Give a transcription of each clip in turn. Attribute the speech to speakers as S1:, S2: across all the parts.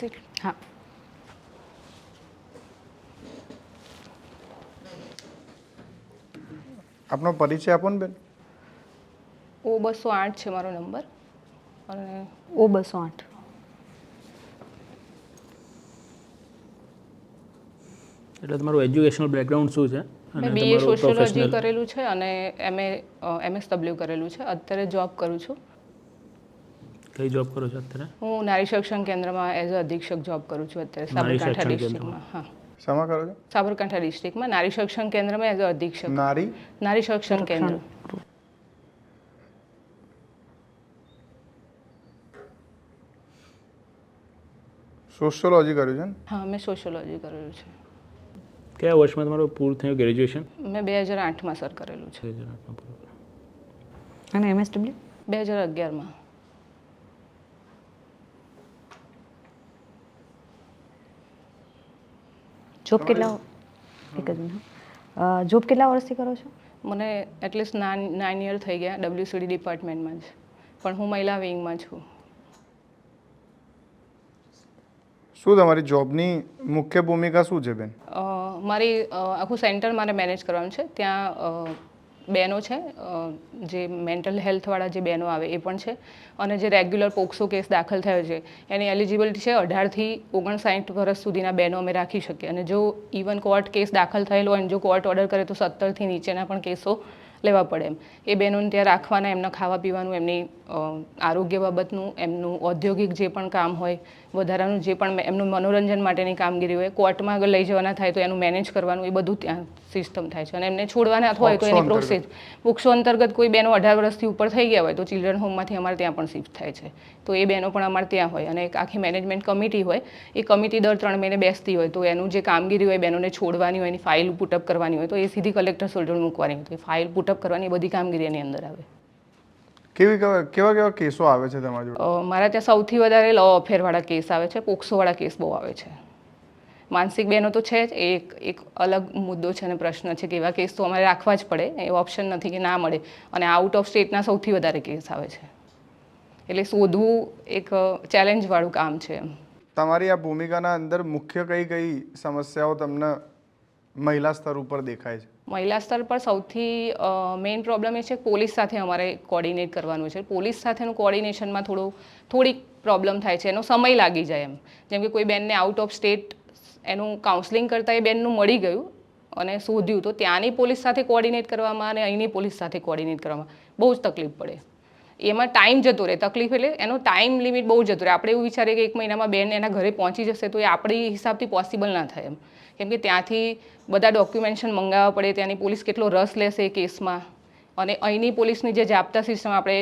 S1: Message
S2: હા
S3: આપનો પરિચય આપો ને બેન.
S1: ઓ બસો આઠ છે મારો નંબર. અને
S2: ઓ બસો આઠ.
S4: એટલે તમારું એજ્યુકેશનલ બેકગ્રાઉન્ડ શું છે?
S1: મેં બીએ સોશિયોલોજી કરેલું છે અને એમએ એમએસડબલ્યુ કરેલું છે. અત્યારે જોબ કરું છું.
S4: કઈ જોબ કરો છો અત્યારે?
S1: હું નારી શિક્ષણ કેન્દ્રમાં એઝ અ અધિક્ષક જોબ કરું છું અત્યારે સાબરકાંઠા ડિસ્ટ્રિક્ટમાં હા.
S3: શેમાં કરો છો?
S1: સાબરકાંઠા ડિસ્ટ્રિક્ટમાં નારી શિક્ષણ કેન્દ્રમાં એઝ અ અધિક્ષક.
S3: નારી?
S1: નારી શિક્ષણ કેન્દ્ર.
S3: સોશિયોલોજી કર્યું છે
S1: હા મેં સોશિયોલોજી કરેલું છે.
S4: કયા વર્ષમાં તમારું પૂરું થયું ગ્રેજ્યુએશન
S1: મેં બે હજાર આઠમાં સર કરેલું છે.
S2: અને એમએસડબલ્યુ
S1: બે હજાર અગિયારમાં.
S2: જોબ કેટલા એક જ જોબ કેટલા વર્ષથી કરો છો?
S1: મને એટલીસ્ટ નાઇન નાઇન યર થઈ ગયા ડબ્લ્યુસીડી ડિપાર્ટમેન્ટમાં જ. પણ હું મહિલા વિંગમાં છું.
S3: શું તમારી જોબની મુખ્ય ભૂમિકા શું છે બેન?
S1: મારી આખું સેન્ટર મારે મેનેજ કરવાનું છે. ત્યાં બહેનો છે જે મેન્ટલ હેલ્થવાળા જે બહેનો આવે એ પણ છે. અને જે રેગ્યુલર પોક્સો કેસ દાખલ થયો છે, એની એલિજિબિલિટી છે અઢારથી ઓગણસાઠ વર્ષ સુધીના બહેનો અમે રાખી શકીએ. અને જો ઇવન કોર્ટ કેસ દાખલ થયેલો હોય અને જો કોર્ટ ઓર્ડર કરે તો સત્તરથી નીચેના પણ કેસો લેવા પડે એમ. એ બહેનોને ત્યાં રાખવાના, એમના ખાવા પીવાનું એમની આરોગ્ય બાબતનું, એમનું ઔદ્યોગિક જે પણ કામ હોય વધારાનું જે પણ એમનું મનોરંજન માટેની કામગીરી હોય કોર્ટમાં આગળ લઈ જવાના થાય તો એનું મેનેજ કરવાનું એ બધું ત્યાં સિસ્ટમ થાય છે. અને એમને છોડવાના હોય તો એની પ્રોસેસ પોક્સો અંતર્ગત કોઈ બહેનો અઢાર વર્ષથી ઉપર થઈ ગયા હોય તો ચિલ્ડ્રન હોમમાંથી અમારે ત્યાં પણ શિફ્ટ થાય છે. તો એ બહેનો પણ અમારે ત્યાં હોય. અને એક આખી મેનેજમેન્ટ કમિટી હોય. એ કમિટી દર ત્રણ મહિને બેસતી હોય. તો એનું જે કામગીરી હોય બહેનોને છોડવાની હોય એની ફાઇલ પુટઅપ કરવાની હોય તો એ સીધી કલેક્ટર સોલ્ડર મૂકવાની હોય. તો એ ફાઇલ પુટઅપ કરવાની બધી કામગીરી એની અંદર આવે.
S3: કેવી કેવા કેવા કેસો આવે છે તમારા જોડે?
S1: મારા ત્યાં સૌથી વધારે લો અફેરવાળા કેસ આવે છે પોક્સોવાળા કેસ બહુ આવે છે. માનસિક બહેનો તો છે જ એ એક એક અલગ મુદ્દો છે અને પ્રશ્ન છે કે એવા કેસ તો અમારે રાખવા જ પડે એવો ઓપ્શન નથી કે ના મળે. અને આઉટ ઓફ સ્ટેટના સૌથી વધારે કેસ આવે છે. એટલે શોધવું એક ચેલેન્જવાળું કામ છે એમ.
S3: તમારી આ ભૂમિકાના અંદર મુખ્ય કઈ કઈ સમસ્યાઓ તમને મહિલા સ્તર ઉપર દેખાય છે?
S1: મહિલા સ્તર પર સૌથી મેઇન પ્રોબ્લેમ એ છે પોલીસ સાથે અમારે કોર્ડિનેટ કરવાનું છે. પોલીસ સાથેનું કોર્ડિનેશનમાં થોડું, થોડીક પ્રોબ્લેમ થાય છે. એનો સમય લાગી જાય એમ. જેમ કે કોઈ બેનને આઉટ ઓફ સ્ટેટ એનું કાઉન્સલિંગ કરતાં એ બેનનું મળી ગયું અને શોધ્યું. તો ત્યાંની પોલીસ સાથે કોર્ડિનેટ કરવામાં અને અહીંની પોલીસ સાથે કોર્ડિનેટ કરવામાં બહુ જ તકલીફ પડે. એમાં ટાઈમ જતો રહે, તકલીફ એટલે એનો ટાઈમ લિમિટ બહુ જતો રહે. આપણે એવું વિચારીએ કે એક મહિનામાં બેન એના ઘરે પહોંચી જશે, તો એ આપણી હિસાબથી પોસિબલ ના થાય એમ. કેમ કે ત્યાંથી બધા ડોક્યુમેન્ટેશન મંગાવવા પડે, ત્યાંની પોલીસ કેટલો રસ લેશે એ કેસમાં. અને અહીંની પોલીસની જે જાપતા સિસ્ટમ આપણે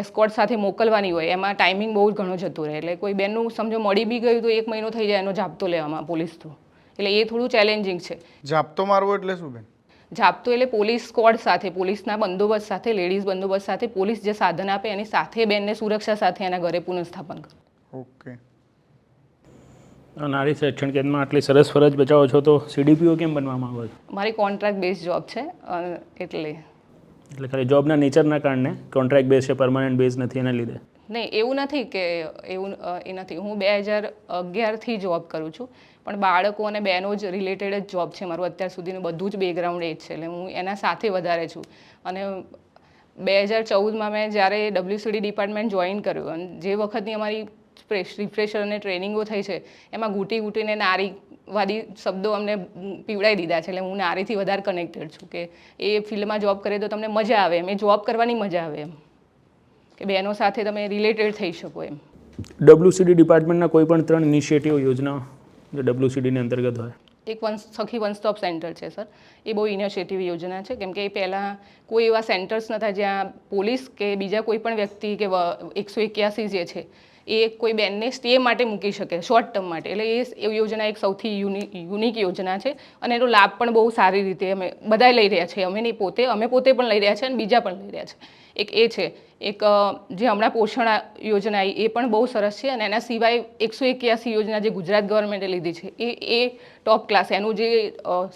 S1: એસ્કોર્ટ સાથે મોકલવાની હોય, એમાં ટાઈમિંગ બહુ ઘણો જતો રહે. એટલે કોઈ બેનનું સમજો મળી બી ગયું તો એક મહિનો થઈ જાય એનો જાપતો લેવામાં પોલીસ થ્રુ એટલે એ થોડું ચેલેન્જિંગ છે.
S3: જાપતો મારવો એટલે શું બેન?
S1: જાપ્તો એટલે પોલીસ સ્કોડ સાથે પોલીસના બંદોબસ્ત સાથે લેડીઝ બંદોબસ્ત સાથે પોલીસ જે સાધન આપે એની સાથે બેનને સુરક્ષા સાથે એના ઘરે પુનઃસ્થાપન કરે.
S3: ઓકે.
S4: નારી શિક્ષણ કેન્દ્રમાં આટલી સરસ ફરજ બજાવો છો તો સીડીપીઓ કેમ બનવા માંગો છો?
S1: મારી કોન્ટ્રાક્ટ બેઝ જોબ છે એટલે
S4: એટલે ખાલી જોબના નેચરના કારણે કોન્ટ્રાક્ટ બેઝ છે પરમાનન્ટ બેઝ નથી એના લીધે.
S1: નહીં, એવું નથી કે એવું એ નથી. હું બે હજાર અગિયારથી જોબ કરું છું, પણ બાળકો અને બહેનો જ રિલેટેડ જ જોબ છે મારું. અત્યાર સુધીનું બધું જ બેકગ્રાઉન્ડ એ જ છે. એટલે હું એના સાથે વધારે છું. અને બે હજાર ચૌદમાં મેં જ્યારે ડબ્લ્યુસીડી ડિપાર્ટમેન્ટ જોઈન કર્યું, અને જે વખતની અમારી રિફ્રેશર અને ટ્રેનિંગો થઈ છે. એમાં ઘૂંટી ઘૂંટીને નારીવાદી શબ્દો અમને પીવડાવી દીધા છે. એટલે હું નારીથી વધારે કનેક્ટેડ છું કે એ ફિલ્ડમાં જોબ કરીએ તો તમને મજા આવે એમ. એ જોબ કરવાની મજા આવે એમ. કે બહેનો સાથે તમે રિલેટેડ થઈ શકો એમ.
S4: ડબ્લ્યુસીડી ડિપાર્ટમેન્ટના કોઈ પણ ત્રણ ઇનિશિયેટિવ યોજના જે ડબ્લ્યુસીડીની અંતર્ગત હોય?
S1: એક one Sakhi one stop centre છે સર. એ બહુ ઇનિશિયેટિવ યોજના છે. કેમ કે એ પહેલાં કોઈ એવા સેન્ટર્સ નહોતા જ્યાં પોલીસ કે બીજા કોઈ પણ વ્યક્તિ કે એકસો એક્યાસી જે છે એ કોઈ બેનને સ્ટે માટે મૂકી શકે શોર્ટ ટર્મ માટે. એટલે એ યોજના એક સૌથી યુનિક યોજના છે અને એનો લાભ પણ બહુ સારી રીતે અમે બધાએ લઈ રહ્યા છે અમે નહીં પોતે, અમે પોતે પણ લઈ રહ્યા છે અને બીજા પણ લઈ રહ્યા છે. એક એ છે, એક જે હમણાં પોષણ યોજના એ પણ બહુ સરસ છે અને એના સિવાય એકસો એક્યાસી યોજના જે ગુજરાત ગવર્મેન્ટે લીધી છે, એ એ ટોપ ક્લાસ એનું જે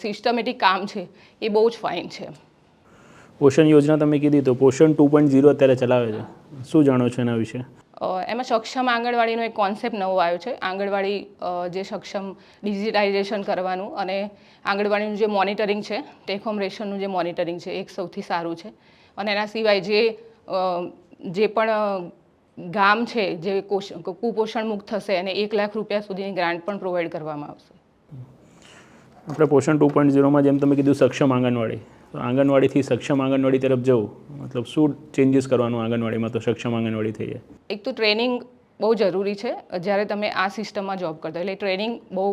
S1: સિસ્ટમેટિક કામ છે, એ બહુ જ ફાઇન છે.
S4: પોષણ યોજના તમે કીધી તો પોષણ ટુ પોઈન્ટ ઝીરો અત્યારે ચલાવે છે. શું જાણો છો એના વિશે?
S1: એમાં સક્ષમ આંગણવાડીનો એક કોન્સેપ્ટ નવો આવ્યો છે. આંગણવાડી જે સક્ષમ ડિજિટાઇઝેશન કરવાનું અને આંગણવાડીનું જે મોનિટરિંગ છે ટેક હોમ રેશનનું જે મોનિટરિંગ છે, એક સૌથી સારું છે. અને એના સિવાય જે જે પણ ગામ છે, જે કુપોષણ મુક્ત થશે એને એક લાખ રૂપિયા સુધીની ગ્રાન્ટ પણ પ્રોવાઈડ કરવામાં આવશે.
S4: આપણે પોષણ ટુ પોઈન્ટ ઝીરોમાં જેમ તમે કીધું સક્ષમ આંગણવાડી તો આંગણવાડીથી સક્ષમ આંગણવાડી તરફ જવું. મતલબ શું ચેન્જીસ કરવાનું આંગણવાડીમાં તો સક્ષમ આંગણવાડી થઈ જાય?
S1: એક તો ટ્રેનિંગ બહુ જરૂરી છે. જ્યારે તમે આ સિસ્ટમમાં જોબ કરતા એટલે ટ્રેનિંગ બહુ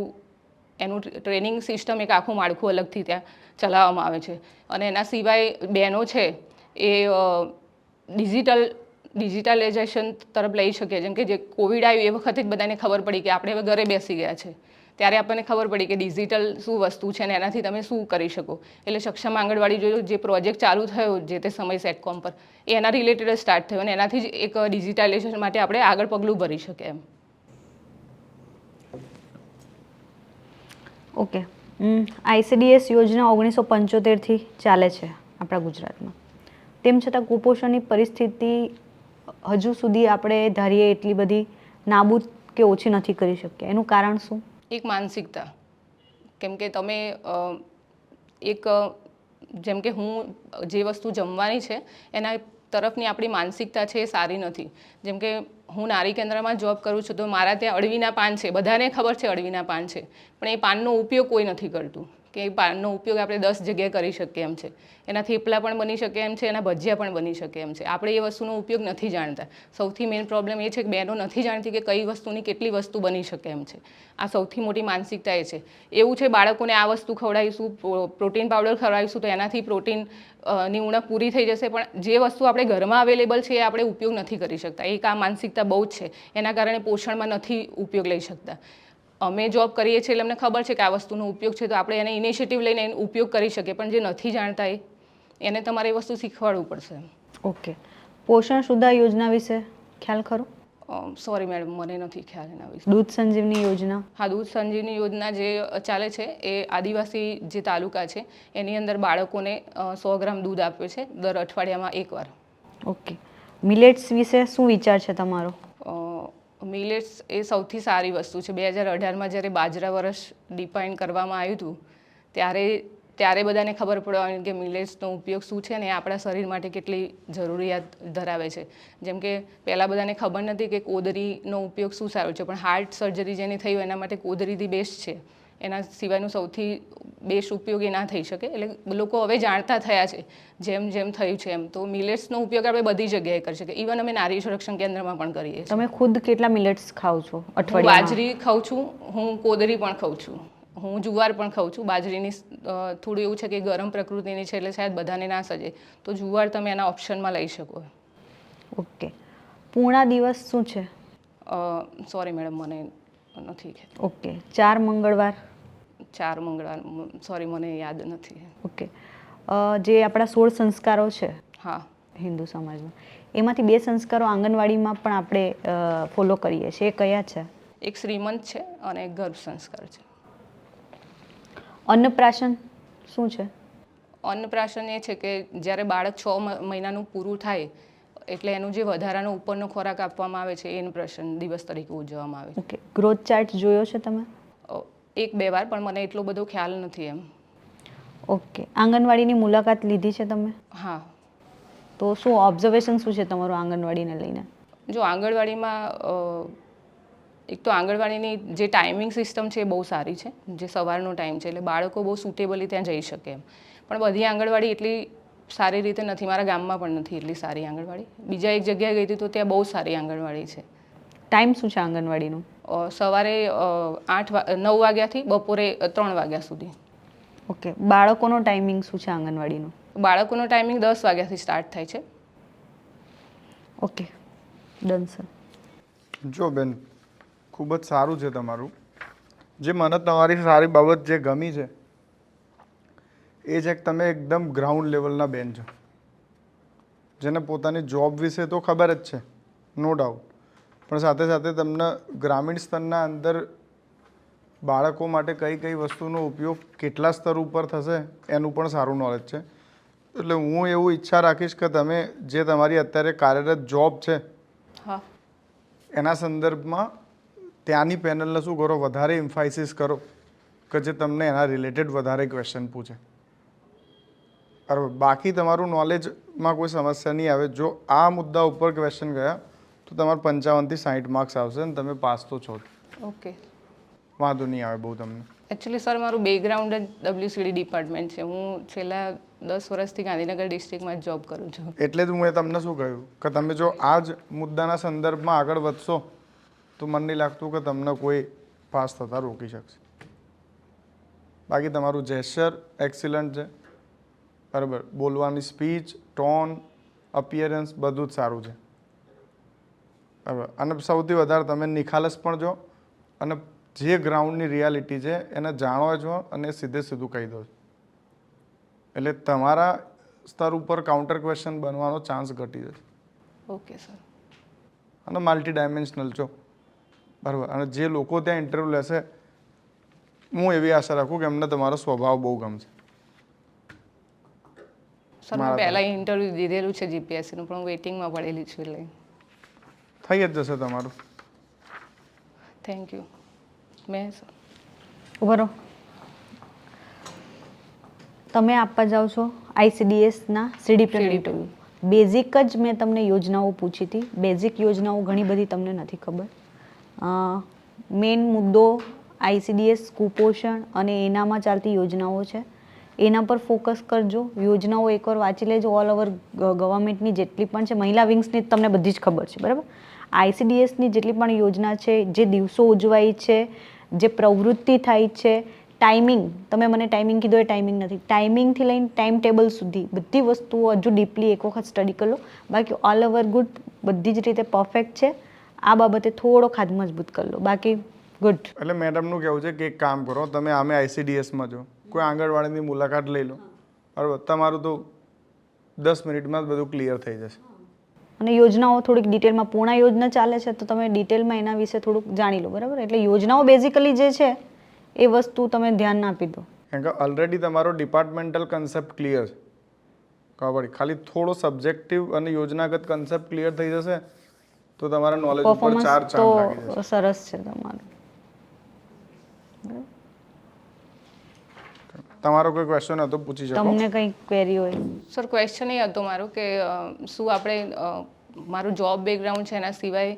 S1: એનું ટ્રેનિંગ સિસ્ટમ એક આખું માળખું અલગથી ત્યાં ચલાવવામાં આવે છે. અને એના સિવાય બહેનો છે એ ડિજિટલ ડિજિટલાઇઝેશન તરફ લઈ શકીએ જેમ કે જે કોવિડ આવ્યું એ વખતે જ બધાને ખબર પડી કે આપણે હવે ઘરે બેસી ગયા છે. ત્યારે આપણને ખબર પડી કે ડિજિટલ શું વસ્તુ છે ને એનાથી તમે શું કરી શકો. એટલે સક્ષમ આંગણવાડી જોયું જે પ્રોજેક્ટ ચાલુ થયો, જે તે સમય સેટકોમ પર, એ એના રિલેટેડ સ્ટાર્ટ થયો અને એનાથી જ એક ડિજિટાઇઝેશન માટે આપણે આગળ પગલું ભરી શકીએ એમ.
S2: ઓકે આઈસીડીએસ યોજના ઓગણીસો પંચોતેરથી ચાલે છે આપણા ગુજરાતમાં. તેમ છતાં કુપોષણની પરિસ્થિતિ હજુ સુધી આપણે ધારીએ એટલી બધી નાબૂદ કે ઓછી નથી કરી શક્યા એનું કારણ શું?
S1: એક માનસિકતા. કેમ કે તમે એક જેમ કે હું જે વસ્તુ જમવાની છે, એના તરફની આપણી માનસિકતા છે એ સારી નથી. જેમ કે હું નારી કેન્દ્રમાં જોબ કરું છું તો મારા ત્યાં અળવીના પાન છે. બધાને ખબર છે અળવીના પાન છે. પણ એ પાનનો ઉપયોગ કોઈ નથી કરતું. કે પાનનો ઉપયોગ આપણે દસ જગ્યાએ કરી શકીએ એમ છે. એના થેપલા પણ બની શકે એમ છે, એના ભજીયા પણ બની શકે એમ છે. આપણે એ વસ્તુનો ઉપયોગ નથી જાણતા. સૌથી મેઇન પ્રોબ્લેમ એ છે કે બહેનો નથી જાણતી કે કઈ વસ્તુની કેટલી વસ્તુ બની શકે એમ છે. આ સૌથી મોટી માનસિકતા એ છે. એવું છે બાળકોને આ વસ્તુ ખવડાવીશું પ્રોટીન પાવડર ખવડાવીશું તો એનાથી પ્રોટીનની ઉણપ પૂરી થઈ જશે, પણ જે વસ્તુ આપણે ઘરમાં અવેલેબલ છે એ આપણે ઉપયોગ નથી કરી શકતા. એક આ માનસિકતા બહુ જ છે. એના કારણે પોષણમાં નથી ઉપયોગ લઈ શકતા. અમે જોબ કરીએ છીએ એટલે અમને ખબર છે કે આ વસ્તુનો ઉપયોગ છે તો આપણે એને ઇનિશિયેટિવ લઈને એનો ઉપયોગ કરી શકીએ પણ જે નથી જાણતા એ એને તમારે એ વસ્તુ શીખવાડવું પડશે.
S2: ઓકે પોષણ સુધા યોજના વિશે ખ્યાલ ખરો?
S1: સોરી મેડમ મને નથી ખ્યાલ એના વિશે.
S2: દૂધ સંજીવની યોજના?
S1: હા દૂધ સંજીવની યોજના જે ચાલે છે એ આદિવાસી જે તાલુકા છે એની અંદર બાળકોને સો ગ્રામ દૂધ આપે છે દર અઠવાડિયામાં એકવાર.
S2: ઓકે મિલેટ્સ વિશે શું વિચાર છે તમારો?
S1: મિલેટ્સ એ સૌથી સારી વસ્તુ છે. બે હજાર અઢારમાં જ્યારે બાજરા વર્ષ ડિફાઇન કરવામાં આવ્યું હતું, ત્યારે ત્યારે બધાને ખબર પડવાની કે મિલેટ્સનો ઉપયોગ શું છે અને આપણા શરીર માટે કેટલી જરૂરિયાત ધરાવે છે. જેમ કે પહેલાં બધાને ખબર નથી કે કોદરીનો ઉપયોગ શું સારો છે, પણ હાર્ટ સર્જરી જેની થઈ એના માટે કોદરીથી બેસ્ટ છે. એના સિવાયનું સૌથી બેસ્ટ ઉપયોગ એ ના થઈ શકે. એટલે લોકો હવે જાણતા થયા છે જેમ જેમ થયું છે એમ. તો મિલેટ્સનો ઉપયોગ આપણે બધી જગ્યાએ કરી શકીએ. ઇવન અમે નારી સંરક્ષણ કેન્દ્રમાં પણ કરીએ
S2: તમે ખુદ કેટલા મિલેટ્સ ખાઓ છો?
S1: હું બાજરી ખાઉં છું હું કોદરી પણ ખાઉં છું હું જુવાર પણ ખાઉં છું. બાજરીની થોડું એવું છે કે ગરમ પ્રકૃતિની છે એટલે શાયદ બધાને ના સજે. તો જુવાર તમે એના ઓપ્શનમાં લઈ શકો
S2: ઓકે. પૂર્ણા દિવસ શું છે?
S1: સોરી મેડમ મને નથી.
S2: ઓકે. ચાર મંગળવાર?
S1: ચાર મંગળવાર. સોરી મને યાદ નથી
S2: ઓકે. જે આપણા સોળ સંસ્કારો છે
S1: હા.
S2: હિન્દુ સમાજમાં એમાંથી બે સંસ્કારો આંગણવાડીમાં પણ આપણે ફોલો કરીએ છીએ. એ કયા છે?
S1: એક શ્રીમંત છે અને એક ગર્ભ સંસ્કાર છે.
S2: અન્નપ્રાશન શું છે?
S1: અન્નપ્રાશન એ છે કે જ્યારે બાળક છ મહિનાનું પૂરું થાય એટલે એનું જે વધારાનો ઉપરનો ખોરાક આપવામાં આવે છે એ અન્નપ્રાશન દિવસ તરીકે ઉજવવામાં આવે છે.
S2: ઓકે ગ્રોથ ચાર્ટ જોયો છે તમે?
S1: એક બે વાર પણ મને એટલો બધો ખ્યાલ નથી એમ.
S2: ઓકે આંગણવાડીની મુલાકાત લીધી છે તમે?
S1: હા.
S2: તો શું ઓબ્ઝર્વેશન શું છે તમારું આંગણવાડીને લઈને?
S1: જો આંગણવાડીમાં એક તો આંગણવાડીની જે ટાઈમિંગ સિસ્ટમ છે એ બહુ સારી છે જે સવારનો ટાઈમ છે એટલે બાળકો બહુ સુટેબલી ત્યાં જઈ શકે એમ. પણ બધી આંગણવાડી એટલી સારી રીતે નથી. મારા ગામમાં પણ નથી એટલી સારી આંગણવાડી. બીજા એક જગ્યાએ ગઈ હતી તો ત્યાં બહુ સારી આંગણવાડી છે.
S2: ટાઈમ શું છે આંગણવાડીનું?
S1: સવારે આઠ નવ વાગ્યાથી બપોરે ત્રણ વાગ્યા સુધી.
S2: ઓકે. બાળકોનો ટાઈમિંગ શું છે આંગણવાડીનું?
S1: બાળકોનો ટાઈમિંગ દસ વાગ્યાથી સ્ટાર્ટ થાય છે.
S2: ઓકે. Done sir.
S3: જો બેન ખૂબ જ સારું છે તમારું. જે મને તમારી સારી બાબત જે ગમી છે એ છે કે તમે એકદમ ગ્રાઉન્ડ લેવલના બેન છો. જેને પોતાની જોબ વિશે તો ખબર જ છે નો ડાઉટ પણ સાથે સાથે તમને ગ્રામીણ સ્તરના અંદર બાળકો માટે કઈ કઈ વસ્તુનો ઉપયોગ કેટલા સ્તર ઉપર થશે એનું પણ સારું નોલેજ છે. એટલે હું એવું ઈચ્છા રાખીશ કે તમે જે તમારી અત્યારે કાર્યરત જોબ છે
S1: હા.
S3: એના સંદર્ભમાં ત્યાંની પેનલને શું કરો વધારે ઇમ્ફાઇસિસ કરો કે જે તમને એના રિલેટેડ વધારે ક્વેશ્ચન પૂછે. બરાબર બાકી તમારું નોલેજમાં કોઈ સમસ્યા નહીં આવે. જો આ મુદ્દા ઉપર ક્વેશ્ચન ગયા તો તમારે પંચાવનથી સાઠ માર્ક્સ આવશે અને તમે પાસ તો છો
S1: ઓકે
S3: વાંધો નહીં આવે બહુ તમને.
S1: એકચ્યુઅલી સર મારું બેકગ્રાઉન્ડ જ ડબ્લ્યુસીડી ડિપાર્ટમેન્ટ છે. હું છેલ્લા દસ વર્ષથી ગાંધીનગર ડિસ્ટ્રિક્ટમાં જ જોબ કરું છું.
S3: એટલે જ હું એ તમને શું કહ્યું? કે તમે જો આ જ મુદ્દાના સંદર્ભમાં આગળ વધશો તો મને નહીં લાગતું કે તમને કોઈ પાસ થતાં રોકી શકશે. બાકી તમારું જેસ્ચર એક્સિલન્ટ છે. બરાબર. બોલવાની સ્પીચ ટોન અપિયરન્સ બધું જ સારું છે. બરાબર. અને સૌથી વધારે તમે નિખાલસ પણ જો અને જે ગ્રાઉન્ડની રિયાલિટી છે એને જાણો છો અને સીધે સીધું કહી દો. એટલે તમારા સ્તર ઉપર કાઉન્ટર ક્વેશ્ચન બનવાનો ચાન્સ ઘટી જશે.
S1: ઓકે સર
S3: અને મલ્ટી ડાયમેન્શનલ છો બરાબર. અને જે લોકો ત્યાં ઇન્ટરવ્યૂ લેશે હું એવી આશા રાખું કે એમને તમારો સ્વભાવ બહુ ગમશે.
S1: સર મેં પહેલાં ઇન્ટરવ્યૂ દીધેલું છે જીપીએસસીનું પણ હું વેઇટિંગમાં પડેલી છું એટલે.
S3: થઈ જ જશે તમારું.
S1: થેન્ક યુ મેં સર
S2: ઊભા તમે આપવા જાઓ છો આઈસીડીએસના સીડી પ્રેમ ઇન્ટરવ્યૂ બેઝિક જ મેં તમને યોજનાઓ પૂછી હતી. બેઝિક યોજનાઓ ઘણી બધી તમને નથી ખબર. મેઇન મુદ્દો આઈસીડીએસ કુપોષણ અને એનામાં ચાલતી યોજનાઓ છે. એના પર ફોકસ કરજો. યોજનાઓ એકવાર વાંચી લેજો. ઓલ ઓવર ગવર્મેન્ટની જેટલી પણ છે, મહિલા વિંગ્સની તમને બધી જ ખબર છે, બરાબર? આઈસીડીએસની જેટલી પણ યોજના છે, જે દિવસો ઉજવાય છે, જે પ્રવૃત્તિ થાય છે ટાઈમિંગ તમે મને ટાઈમિંગ કીધો એ ટાઈમિંગ નથી. ટાઈમિંગથી લઈને ટાઈમ ટેબલ સુધી બધી વસ્તુઓ હજુ ડીપલી એક વખત સ્ટડી કરી બાકી ઓલ ઓવર ગુડ બધી જ રીતે પરફેક્ટ છે. આ બાબતે થોડો ખાદ મજબૂત કરી લો. બાકી ગુડ
S3: એટલે મેડમનું કહેવું છે કે એક કામ કરો, તમે આમે આઈસીડીએસમાં જો કોઈ આંગણવાડીની મુલાકાત લઈ લો. બરાબર. તમારું તો દસ મિનિટમાં જ બધું ક્લિયર થઈ જશે.
S2: અને યોજનાઓ થોડીક ડિટેલમાં પૂર્ણ યોજના ચાલે છે તો તમે ડિટેલમાં એના વિશે થોડુંક જાણી લો બરાબર? એટલે યોજનાઓ બેઝિકલી જે છે એ વસ્તુ તમે ધ્યાન ના આપી દો.
S3: કેમ કે ઓલરેડી તમારો ડિપાર્ટમેન્ટલ કન્સેપ્ટ ક્લિયર છે. ખબર ખાલી થોડો સબ્જેક્ટિવ અને યોજનાગત કન્સેપ્ટ ક્લિયર થઈ જશે તો તમારા નોલેજ ઉપર ચાર જશે.
S2: સરસ છે તમારું.
S3: તમારો કોઈ ક્વેશ્ચન હતો? પૂછી શકો?
S2: તમને કંઈ ક્વેરી હોય.
S1: સર ક્વેશ્ચન એ હતો મારો કે શું આપણે મારું જોબ બેકગ્રાઉન્ડ છે એના સિવાય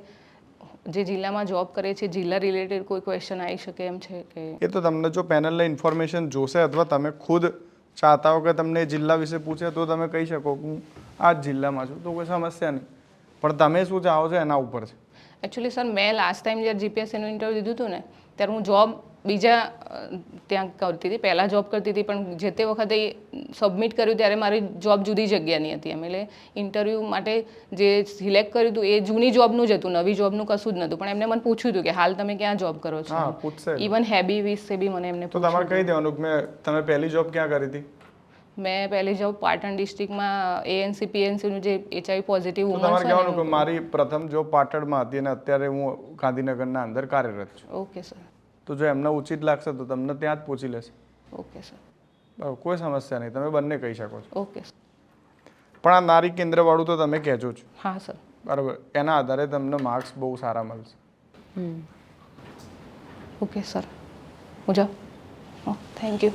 S1: જે જિલ્લામાં જોબ કરીએ છીએ જિલ્લા રિલેટેડ કોઈ ક્વેશ્ચન આવી શકે એમ છે કે?
S3: એ તો તમને જો પેનલને ઇન્ફોર્મેશન જોશે અથવા તમે ખુદ ચાહતા હો કે તમને જિલ્લા વિશે પૂછે તો તમે કહી શકો કે હું આ જ જિલ્લામાં છું. તો કોઈ સમસ્યા નહીં. પણ તમે શું ચાહો છો એના ઉપર છે?
S1: એકચ્યુઅલી સર મેં લાસ્ટ ટાઈમ જ્યારે જીપીએસસીનું ઇન્ટરવ્યૂ દીધું હતું ને ત્યારે હું જોબ બીજા ત્યાં કરતી હતી પહેલાં જોબ કરતી હતી પણ જે તે વખતે સબમિટ કર્યું ત્યારે મારી જોબ જુદી જગ્યાની હતી. એમ એટલે ઇન્ટરવ્યૂ માટે જે સિલેક્ટ કર્યું હતું એ જૂની જોબનું જ હતું નવી જોબનું કશું જ નહોતું. પણ એમને મને પૂછ્યું હતું કે હાલ તમે ક્યાં જોબ કરો છો. ઇવન હેબી વિશે બી મને એમને
S3: તો તમારે કહી દેવાનું કે મેં તમે પહેલી જોબ ક્યાં કરી હતી?
S1: મેં પહેલી જોબ પાટણ ડિસ્ટ્રિક્ટમાં એએનસી પીએનસીનું જે એચઆઈ પોઝિટિવ
S3: તમારે કહેવાનું કે મારી પ્રથમ જોબ પાટણમાં હતી અને અત્યારે હું ગાંધીનગરના અંદર કાર્યરત છું.
S1: ઓકે સર
S3: તો જો એમને ઉચિત લાગશે તો તમને ત્યાં જ પૂછી લેશે.
S1: Okay sir.
S3: બરાબર કોઈ સમસ્યા નહીં તમે બંને કહી શકો છો.
S1: ઓકે
S3: પણ આ નારી કેન્દ્રવાળું તો તમે કહેજો છો
S1: હા સર.
S3: બરાબર એના આધારે તમને માર્ક્સ બહુ સારા મળશે.
S1: Okay sir. હું જાઉં? Thank you.